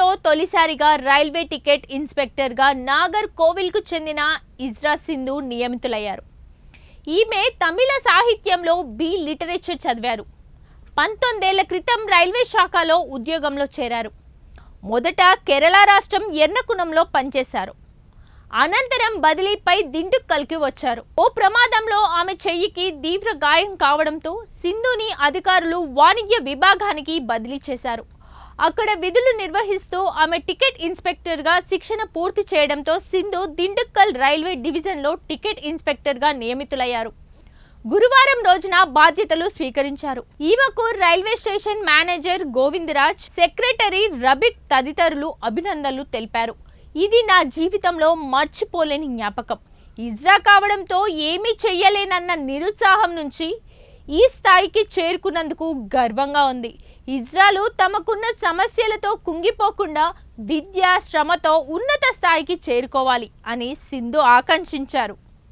దేశంలో తొలిసారిగా railway ticket ఇన్స్పెక్టర్గా నాగర్ కోవిల్కు చెందిన ఇజ్రా సింధు నియమితులయ్యారు. ఈమె తమిళ సాహిత్యంలో బి లిటరేచర్ చదివారు. పంతొమ్మిదేళ్ళ క్రితం రైల్వే శాఖలో ఉద్యోగంలో చేరారు. మొదట కేరళ రాష్ట్రం ఎర్నకుణంలో పనిచేశారు. అనంతరం బదిలీపై దిండుక్కల్కి వచ్చారు. ఓ ప్రమాదంలో ఆమె చెయ్యికి తీవ్ర గాయం కావడంతో సింధుని అధికారులు వాణిజ్య విభాగానికి బదిలీ చేశారు. అక్కడ విధులు నిర్వహిస్తూ ఆమె టికెట్ ఇన్స్పెక్టర్గా శిక్షణ పూర్తి చేయడంతో సింధు దిండుక్కల్ రైల్వే డివిజన్లో టికెట్ ఇన్స్పెక్టర్గా నియమితులయ్యారు. గురువారం రోజున బాధ్యతలు స్వీకరించారు. ఈమెకు railway station manager Govindaraj secretary Rabik తదితరులు అభినందనలు తెలిపారు. ఇది నా జీవితంలో మర్చిపోలేని జ్ఞాపకం. ఇజ్రా కావడంతో ఏమీ చెయ్యలేనన్న నిరుత్సాహం నుంచి ఈ స్థాయికి చేరుకున్నందుకు గర్వంగా ఉంది. ఇజ్రాలు తమకున్న సమస్యలతో కుంగిపోకుండా విద్య శ్రమతో ఉన్నత స్థాయికి చేరుకోవాలి అని సింధు ఆకాంక్షించారు.